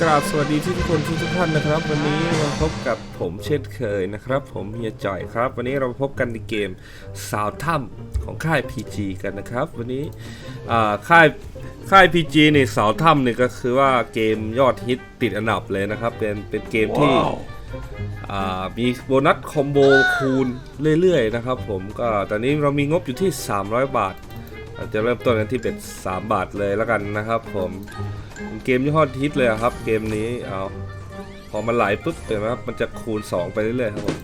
กราบสวัสดีทุกคนทุกทุกๆท่านนะครับ วันนี้มาพบกับผมเช่นเคยนะครับ ผมเฮียจ่อยครับ วันนี้เราพบกันในเกมสาวถ้ำของค่าย PG กันนะครับ วันนี้อ่าค่ายค่าย PG เนี่ยสาวถ้ำเนี่ยก็คือว่าเกมยอดฮิตติดอันดับเลยนะครับ เป็นเป็นเกมที่อ่ามีโบนัสคอมโบคูณเรื่อยๆนะครับ ผมก็ตอนนี้เรามีงบอยู่ที่ 300 บาท เราจะเริ่มต้นกันที่เป็น3บาทเลยแล้วกันนะครับ ผมเป็นเกมยอดฮิตเลยอะครับ เกมนี้เอาพอมันไหลปุ๊บเห็นไหมครับมันจะคูณ 2 ไปเรื่อยๆครับผม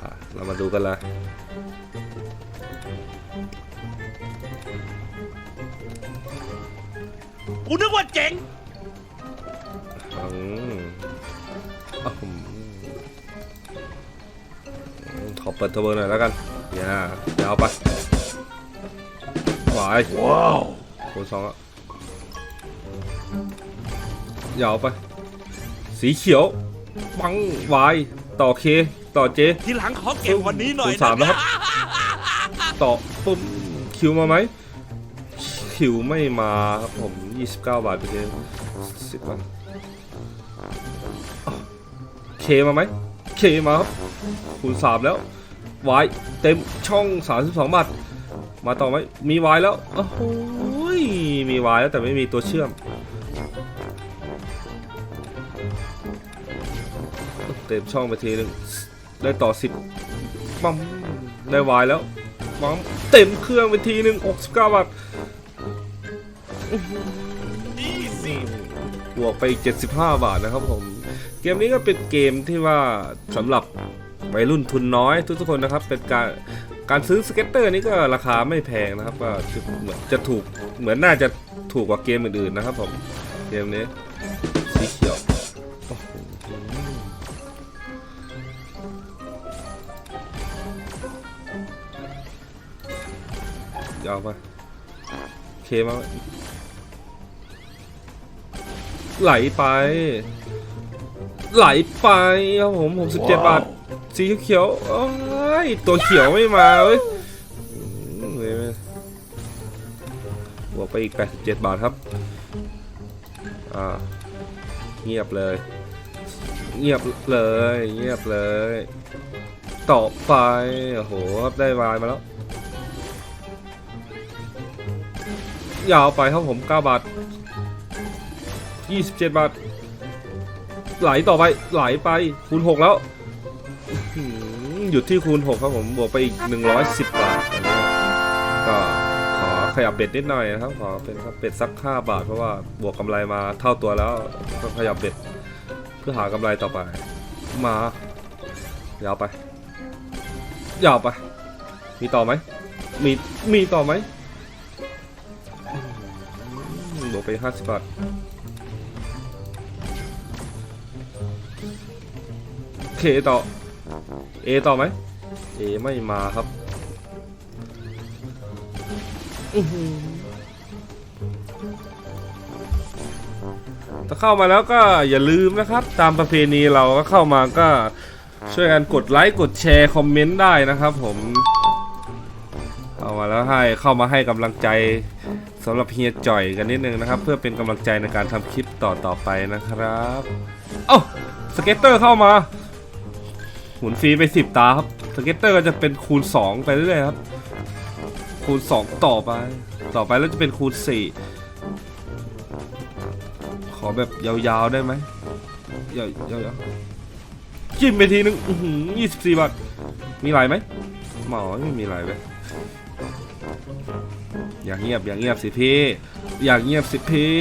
อ่าเรามาดูกันเลยกูนึกว่าเจ๋งอืมอ้าวอืมขอเปิดเทอร์โบหน่อยแล้วกันอย่าอย่าเอาไปห วายว้าวคูณสองอะยาวไป สีเขียวปังวายต่อเค ต่อเจ ทีหลังขอเก็บวันนี้หน่อยศูนย์สามแล้วครับ ต่อปุ๊บคิวมาไหม คิวไม่มาครับผม 29 บาทไปเจสิบบาทอ้าวเคมาไหม เคมาครับคูณสามแล้ววายเต็มช่อง 32 บาท มาต่อไหมมีวายแล้วโอ้โหยมีวายแล้วแต่ไม่มีตัวเชื่อมเต็มช่องไปทีหนึ่งได้ต่อสิบปั๊มได้วายแล้วปั๊มเต็มเครื่องไปทีหนึ่ง69บาทนี่สิบวกไปอีก75 บาทนะครับผม เกมนี้ก็เป็นเกมที่ว่าสำหรับวัยรุ่นทุนน้อยทุกๆคนนะครับ เป็นการ การซื้อสเก็ตเตอร์นี่ก็ราคาไม่แพงนะครับ ก็เหมือนจะถูกเหมือนน่าจะถูกกว่าเกมอื่นๆนะครับผมเกมนี้สีเขียวโอ้โหยาวไปเคมาไหมไหลไป ไหลไปครับผม67บาท สีเขียวๆเอ้ย ตัวเขียวไม่มาเว้ยอืมเว้ยบวกไปอีก 87 บาทครับ อ่า เงียบเลย เงียบเลย เงียบเลย ต่อไป โอ้โหครับได้วายมาแล้ว ยาวไปครับผม 9 บาท 27 บาท ไหลต่อไป ไหลไป คูณ 6 แล้ว หยุดที่คูณ 6 ครับผม บวกไปอีก 110 บาทอันนี้ก็ขอขยับเบ็ดนิดหน่อยนะครับ ขอเป็นครับเบ็ดสัก 5 บาท เพราะว่าบวกกำไรมาเท่าตัวแล้วก็ขยับเบ็ดเพื่อหากำไรต่อไป มายาวไป ยาวไป มีต่อไหม มี มีต่อไหมบวกไป 50 บาทเคต่อ เอต่อไหมเอไม่มาครับอื้อหือถ้าเข้ามาแล้วก็อย่าลืมนะครับ ตามประเพณีเราก็เข้ามาก็ช่วยกันกดไลค์กดแชร์คอมเมนต์ได้นะครับ ผมเข้ามาแล้วให้เข้ามาให้กำลังใจสำหรับเฮียจ่อยกันนิดนึงนะครับ เพื่อเป็นกำลังใจในการทำคลิปต่อต่อๆไปนะครับ เอ้าสเก็ตเตอร์เข้ามา หมุนฟรีไปสิบตาครับสเก็ตเตอร์ก็จะเป็นคูณ 2 ไปเรื่อยๆครับ คูณ 2 ต่อไป ต่อไปแล้วจะเป็นคูณ 4 ขอแบบยาวๆได้ไหมยาวๆจิ้มไปทีนึงอื้อหือ24บาท มีไหลไหมหมอไม่มีไหลเลยอย่าเงียบอย่าเงียบสิพี่ อย่าเงียบสิพี่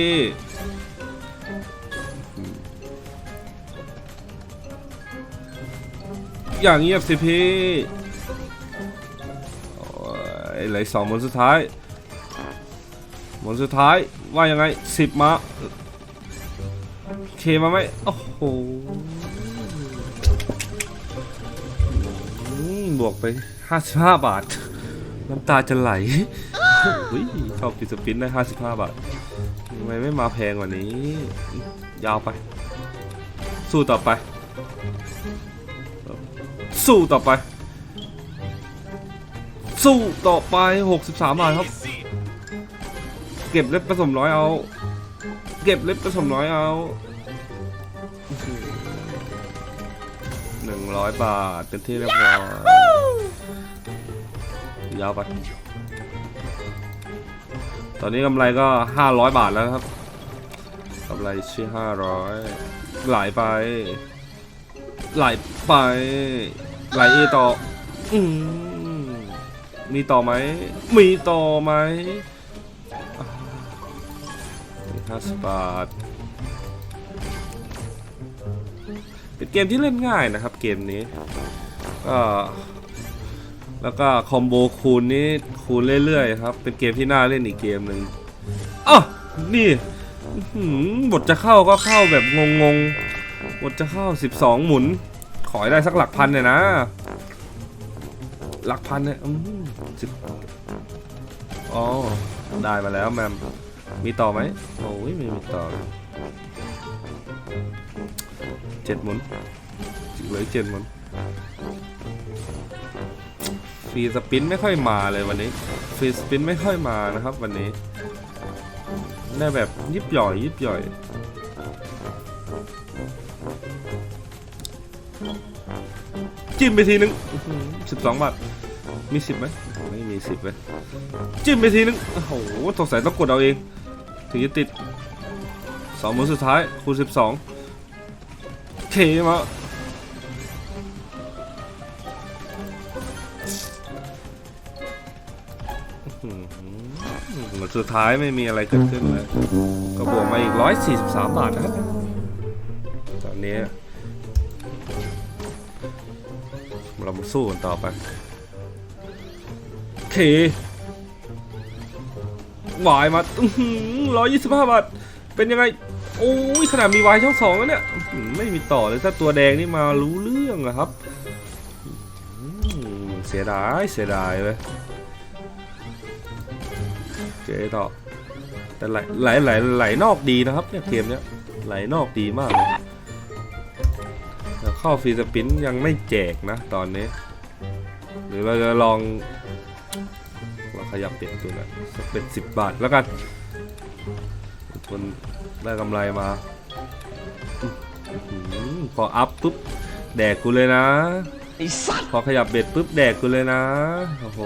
อย่างเงียบสิพี่โอ้ยเหลืออกสองหมนสุดท้ายหมนสุดท้ายว่ายังไงสิบมาเคมาไหมโอ้โหอืมบวกไป 55 บาท น้ำตาจะไหลเฮ้ยชอบปิดสปินได้ 55 บาททำไมไม่มาแพงกว่านี้ ยาวไป สู้ต่อไป สู้ต่อไป สู้ต่อไป 63 บาทครับ เก็บเล็บผสมร้อยเอา เก็บเล็บผสมน้อยเอาหนึ่งร้อยบาทเป็นที่เรียบร้อยยาวไป ตอนนี้กำไรก็ห้าร้อยบาทแล้วครับกำไรชื่อห้าร้อยไหลไปไหลไป ไหลเอต่ออืมมีต่อไหม มีต่อไหมอ่ามีห้าสิบบาท เป็นเกมที่เล่นง่ายนะครับเกมนี้ ก็แล้วก็คอมโบคูณนี้คูณเรื่อยๆครับ เป็นเกมที่น่าเล่นอีกเกมหนึ่งอ้าวนี่อื้อหือบทจะเข้าก็เข้าแบบงงๆ บทจะเข้า 12 หมุน ขอให้ได้สักหลักพันเนี่ยนะ หลักพันเนี่ยอืมสิบอ๋อ ได้มาแล้วแมม มีต่อไหมโอ้ยไม่มีต่อเจ็ดหมุนเหลือเจ็ดหมุนฟรีสปินไม่ค่อยมาเลยวันนี้ ฟรีสปินไม่ค่อยมานะครับวันนี้ ได้แบบยิบย่อยยิบย่อย จิ้มไปทีนึงสิบสองบาท มีสิบไหมไม่มีสิบเลยจิ้มไปทีนึง โอ้โหสงสัยต้องกดเอาเอง ถึงจะติดสองมือสุดท้าย คูณสิบสองเคมาอืมเหมือนสุดท้ายไม่มีอะไรเกิดขึ้นเลย ก็บวกมาอีก 143 บาทนะครับ ตอนนี้ สู้กันต่อไปโอเควายมาร้อยยี่สิบห้าบาท เป็นยังไง โอ้ยขนาดมีวายช่องสองแล้วเนี่ย ไม่มีต่อเลยถ้าตัวแดงนี่มารู้เรื่องอะครับ เสียดาย เสียดายเลยเจต่อแต่ไหลไหลไหลไหลนอกดีนะครับเนี่ยเกมเนี้ยไหลนอกดีมากเลย เข้าฟรีสปินยังไม่แจกนะตอนนี้ หรือเราจะลองเราขยับเปลี่ยนตัวนะสักเป็นสิบบาทแล้วกันทนได้กำไรมาอื้อหือพออัพปุ๊บแดกกูเลยนะไอ้สัตว์พอขยับเบ็ดปุ๊บแดกกูเลยนะ โอ้โห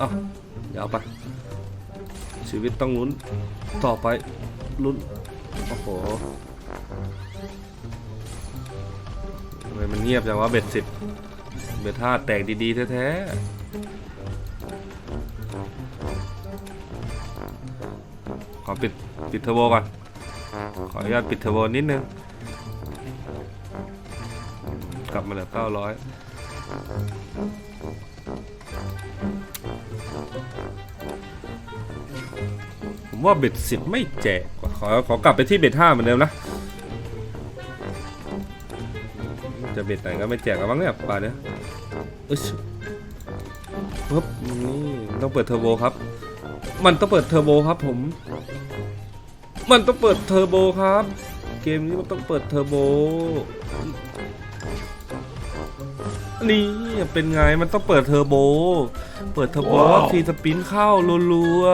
อะเดี๋ยวเอาไป ชีวิตต้องลุ้นต่อไป ลุ้นโอ้โหทำไมมันเงียบจังวะเบ็ดสิบเบ็ดห้าแตกดีๆแท้ๆขอปิดปิดเทอร์โบก่อน ขออนุญาตปิดเทอร์โบนิดนึง กลับมาเหลือ900ผมว่าเบ็ดสิบไม่แจก ขอขอกลับไปที่เบ็ดห้าเหมือนเดิมนะ จะเบ็ดไหนก็ไม่แจกแล้วมั้งเนี่ยป่านเนี้ยอึ๊ชปึ๊บนี่ต้องเปิดเทอร์โบครับ มันต้องเปิดเทอร์โบครับผม มันต้องเปิดเทอร์โบครับ เกมนี้มันต้องเปิดเทอร์โบนี่เป็นไงมันต้องเปิดเทอร์โบ เปิดเทอร์โบแล้วฟรีสปินเข้ารัว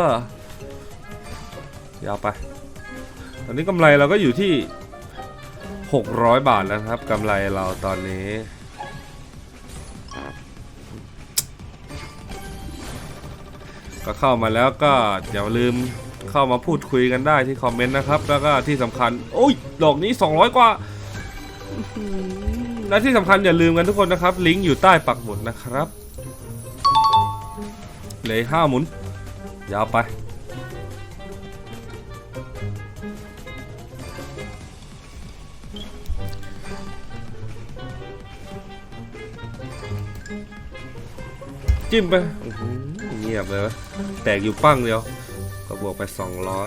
ๆยาวไป ตอนนี้กำไรเราก็อยู่ที่ 600 บาทแล้วนะครับกำไรเราตอนนี้ ก็เข้ามาแล้วก็อย่าลืมเข้ามาพูดคุยกันได้ที่คอมเมนต์นะครับ แล้วก็ที่สำคัญ โอ้ยดอกนี้ 200 กว่าอื้อหือและที่สำคัญอย่าลืมกันทุกคนนะครับ ลิงก์อยู่ใต้ปักหมุดนะครับเหลยห้าหมุนยาวไป จิ้มไปอื้อหือเงียบเลยวะแตกอยู่ปั้งเดียว ก็บวกไป 200ลอ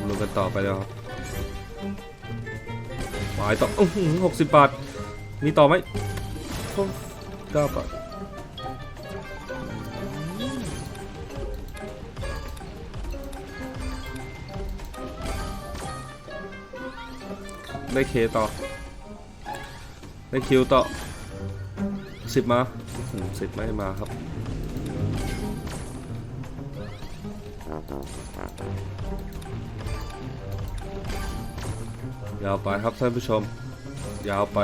งดูกันต่อไปเลยครับหมายต่อหกสิบบาท มีต่อไหมเก้าบาทได้เคต่อ ได้คิวต่อสิบมาสิบไม่มาครับ ยาวไปครับท่านผู้ชม ยาวไป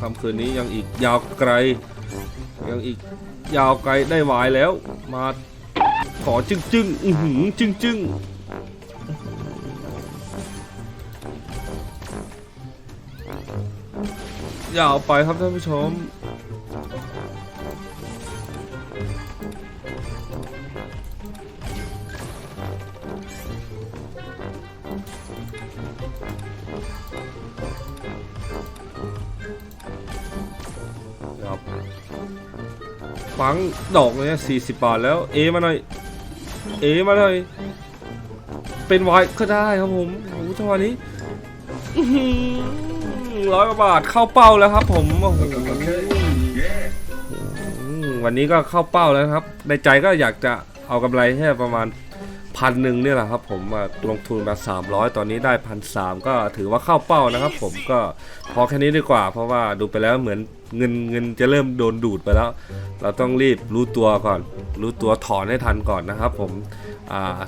ค่ำคืนนี้ยังอีกยาวไกล ยังอีกยาวไกลได้วายแล้ว มาขอจึ้งจึ้งอือหือจึ้งจึ้ง อย่าวไปครับท่านผู้ชมครับฟังดอกเนี่ยสี่สิบบาทแล้ว เอมาหน่อย เอมาหน่อย เป็นไวน์ก็ได้ครับผมโอ้โหจังหวะนี้ ร้อยกว่าบาทเข้าเป้าแล้วครับ ผมโอ้โหวันนี้ก็เข้าเป้าแล้วครับ ในใจก็อยากจะเอากำไรแค่ประมาณพันหนึ่งเนี่ยแหละครับ ผมมาลงทุนมา 300 ตอนนี้ได้พันสามก็ถือว่าเข้าเป้านะครับ ผมก็พอแค่นี้ดีกว่า เพราะว่าดูไปแล้วเหมือนเงินเงินจะเริ่มโดนดูดไปแล้ว เราต้องรีบรู้ตัวก่อน รู้ตัวถอนให้ทันก่อนนะครับ ผม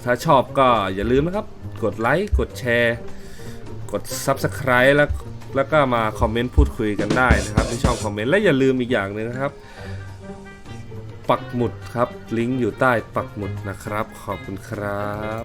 ถ้าชอบก็อย่าลืมนะครับ กดไลค์กดแชร์ กด Subscribe แล้ว แล้วก็มาคอมเมนต์พูดคุยกันได้นะครับที่ช่องคอมเมนต์และอย่าลืมอีกอย่างหนึ่งนะครับ ปักหมุดครับลิงก์อยู่ใต้ปักหมุดนะครับ ขอบคุณครับ